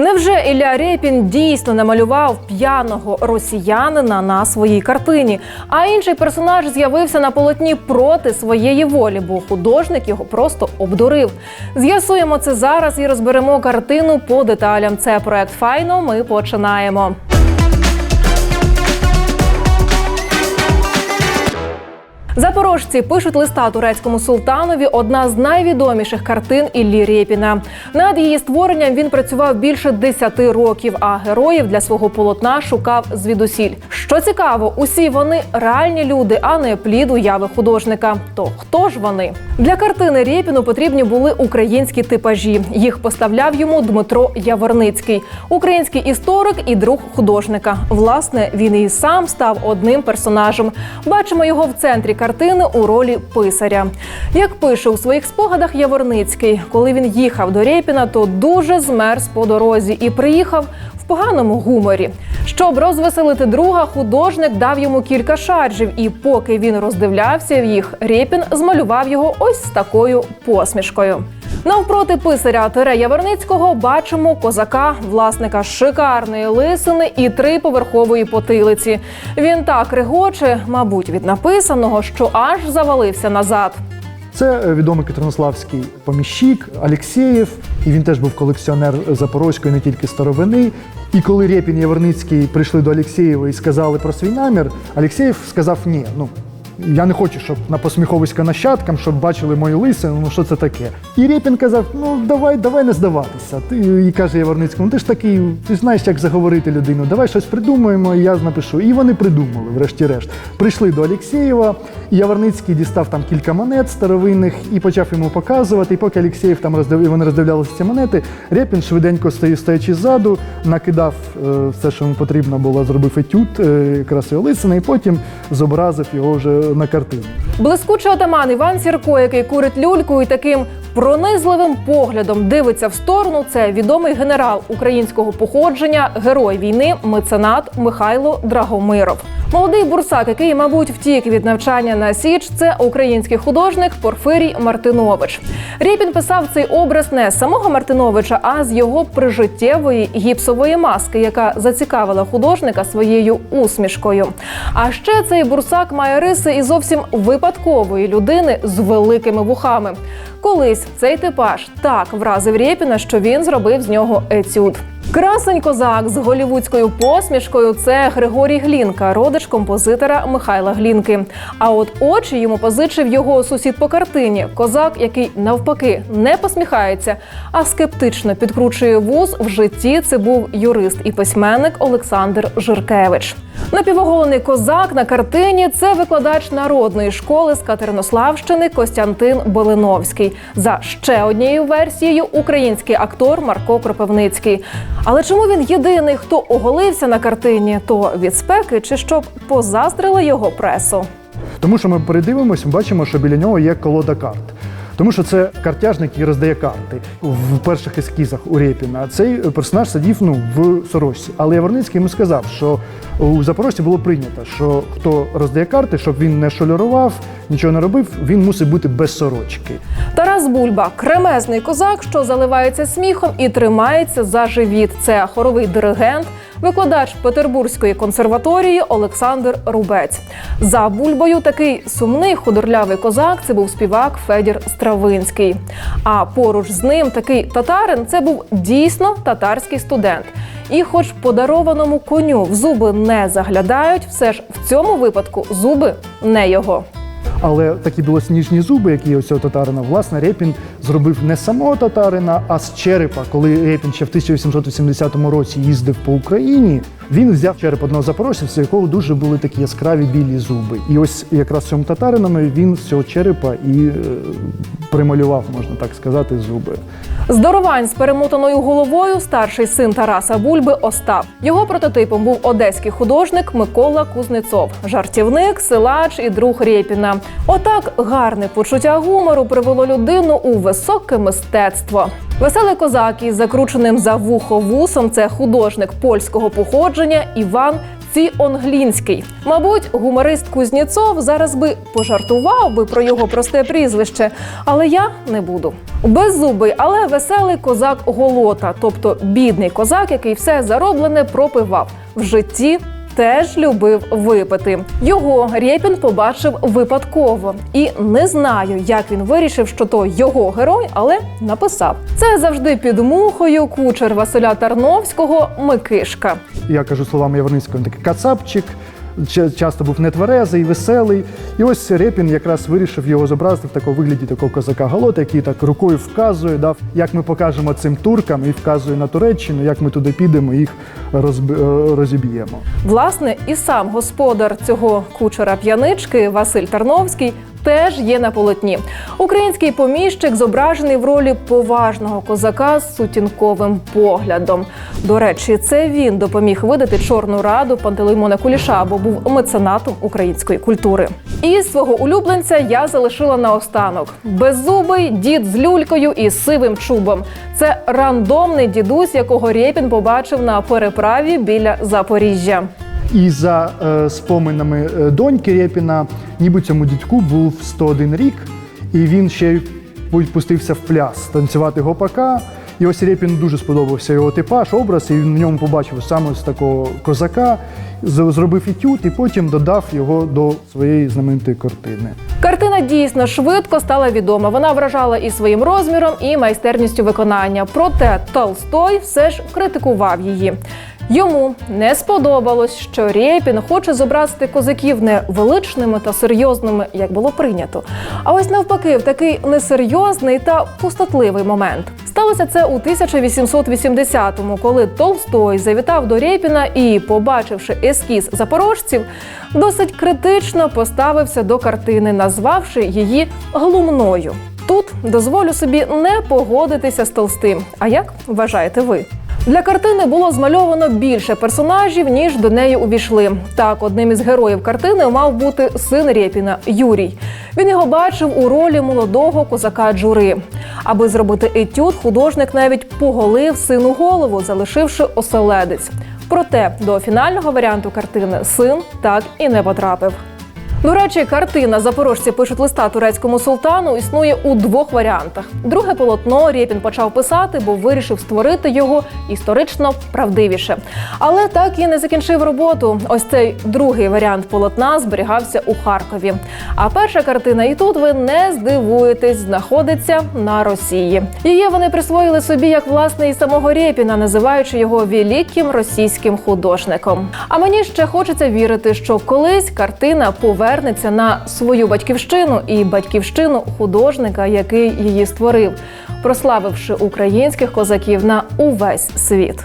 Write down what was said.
Невже Ілля Рєпін дійсно намалював п'яного росіянина на своїй картині? А інший персонаж з'явився на полотні проти своєї волі, бо художник його просто обдурив. З'ясуємо це зараз і розберемо картину по деталям. Це проект Файно. Ми починаємо. Запорожці пишуть листа турецькому султанові одна з найвідоміших картин Іллі Рєпіна. Над її створенням він працював більше 10 років, а героїв для свого полотна шукав звідусіль. Що цікаво, усі вони реальні люди, а не плід уяви художника. То хто ж вони? Для картини Рєпіну потрібні були українські типажі. Їх поставляв йому Дмитро Яворницький, український історик і друг художника. Власне, він і сам став одним персонажем. Бачимо його в центрі картини у ролі писаря. Як пише у своїх спогадах Яворницький, коли він їхав до Рєпіна, то дуже змерз по дорозі і приїхав в поганому гуморі. Щоб розвеселити друга, художник дав йому кілька шаржів, і поки він роздивлявся в їх, Рєпін змалював його ось з такою посмішкою. Навпроти писаря Тере Яворницького бачимо козака, власника шикарної лисини і триповерхової потилиці. Він так регоче, мабуть, від написаного, що аж завалився назад. Це відомий катернославський поміщик Алєксєєв, і він теж був колекціонер Запорозької, не тільки старовини. І коли Рєпін і Яворницький прийшли до Алєксєєва і сказали про свій намір, Алєксєєв сказав ні. Ну я не хочу, щоб на посміховиська нащадкам, щоб бачили мою лисину, ну що це таке. І Рєпін казав: ну давай, давай не здаватися. Ти і каже Яворницькому, «Ну, ти ж такий, ти знаєш, як заговорити людину. Давай щось придумаємо, і я напишу. І вони придумали, врешті-решт. Прийшли до Алєксєєва, і Яворницький дістав там кілька монет старовинних і почав йому показувати. І поки Алєксєєв там роздив... і вони роздивлялися ці монети, Рєпін швиденько стоячи ззаду, накидав е, все, що йому потрібно було, зробив етюд е, якраз його лисини, і потім зобразив його вже на картину. Блискучий отаман Іван Сірко, який курить люльку і таким пронизливим поглядом дивиться в сторону. Це відомий генерал українського походження, герой війни, меценат Михайло Драгомиров. Молодий бурсак, який, мабуть, втік від навчання на Січ, це український художник Порфирій Мартинович. Рєпін писав цей образ не з самого Мартиновича, а з його прижиттєвої гіпсової маски, яка зацікавила художника своєю усмішкою. А ще цей бурсак має риси і зовсім випадкової людини з великими вухами. Колись цей типаж так вразив Рєпіна, що він зробив з нього етюд. Красень козак з голівудською посмішкою це Григорій Глінка, родич композитора Михайла Глінки. А от очі йому позичив його сусід по картині. Козак, який навпаки не посміхається, а скептично підкручує вуз в житті. Це був юрист і письменник Олександр Жиркевич. Напівоголений козак на картині це викладач народної школи з Катеринославщини Костянтин Болиновський. За ще однією версією український актор Марко Кропивницький. Але чому він єдиний, хто оголився на картині? То від спеки чи щоб позаздрила його пресу? Тому що ми передивимось, ми бачимо, що біля нього є колода карт. Тому що це картяжник, який роздає карти в перших ескізах у Рєпіна. Цей персонаж сидів ну, в сорочці. Але Яворницький йому сказав, що у Запорожці було прийнято, що хто роздає карти, щоб він не шолярував, нічого не робив, він мусить бути без сорочки. Тарас Бульба кремезний козак, що заливається сміхом і тримається за живіт. Це хоровий диригент, викладач Петербурзької консерваторії Олександр Рубець. За бульбою такий сумний худорлявий козак. Це був співак Федір Стравинський. А поруч з ним такий татарин це був дійсно татарський студент. І, хоч подарованому коню в зуби не заглядають, все ж в цьому випадку зуби не його. Але такі білосніжні зуби, які у татарина, власне, Рєпін зробив не самого татарина, а з черепа. Коли Рєпін ще в 1880 році їздив по Україні, він взяв череп одного запорожця, у якого дуже були такі яскраві білі зуби. І ось якраз цьому татарином він з цього черепа і е, прималював, можна так сказати, зуби. Здоровань з перемотаною головою старший син Тараса Бульби Остап. Його прототипом був одеський художник Микола Кузнецов, жартівник, силач і друг Рєпіна. Отак гарне почуття гумору привело людину у високе мистецтво. Веселий козак із закрученим за вухо вусом це художник польського походження Іван Ціонглінський. Мабуть, гуморист Кузнєцов зараз би пожартував би про його просте прізвище, але я не буду. Беззубий, але веселий козак Голота, тобто бідний козак, який все зароблене пропивав в житті. Теж любив випити. Його Рєпін побачив випадково і не знаю, як він вирішив, що то його герой, але написав. Це завжди під мухою кучер Василя Тарновського Микишка. Я кажу словами Яворницького, такий кацапчик, часто був нетверезий, веселий. І ось Репін якраз вирішив його зобразити в такому вигляді такого козака Галота, який так рукою вказує, дав, як ми покажемо цим туркам, і вказує на Туреччину, як ми туди підемо, їх розб... е, розіб'ємо. Власне, і сам господар цього кучера п'янички Василь Тарновський. Теж є на полотні. Український поміщик зображений в ролі поважного козака з сутінковим поглядом. До речі, це він допоміг видати чорну раду Пантелеймона Куліша, бо був меценатом української культури. І свого улюбленця я залишила наостанок: беззубий дід з люлькою і сивим чубом. Це рандомний дідусь, якого Рєпін побачив на переправі біля Запоріжжя. І за е, споминами е, доньки Рєпіна, ніби цьому дідьку був 101 рік, і він ще й пустився в пляс танцювати гопака. І ось Рєпін дуже сподобався його типаж, образ, і він в ньому побачив саме з такого козака, зробив етюд, і потім додав його до своєї знаменитої картини. Картина дійсно швидко стала відома. Вона вражала і своїм розміром, і майстерністю виконання. Проте Толстой все ж критикував її. Йому не сподобалось, що Рєпін хоче зобразити козаків не величними та серйозними, як було прийнято. А ось навпаки, в такий несерйозний та пустотливий момент. Сталося це у 1880-му, коли Толстой завітав до Рєпіна і, побачивши ескіз запорожців, досить критично поставився до картини, назвавши її глумною. Тут дозволю собі не погодитися з Толстим. А як вважаєте ви? Для картини було змальовано більше персонажів, ніж до неї увійшли. Так, одним із героїв картини мав бути син Рєпіна Юрій. Він його бачив у ролі молодого козака Джури. Аби зробити етюд, художник навіть поголив сину голову, залишивши оселедець. Проте до фінального варіанту картини син так і не потрапив. До речі, картина Запорожці пишуть листа турецькому султану існує у двох варіантах. Друге полотно Рєпін почав писати, бо вирішив створити його історично правдивіше. Але так і не закінчив роботу. Ось цей другий варіант полотна зберігався у Харкові. А перша картина, і тут ви не здивуєтесь, знаходиться на Росії. Її вони присвоїли собі як власне і самого Рєпіна, називаючи його великим російським художником. А мені ще хочеться вірити, що колись картина повернеться на свою батьківщину і батьківщину художника, який її створив, прославивши українських козаків на увесь світ.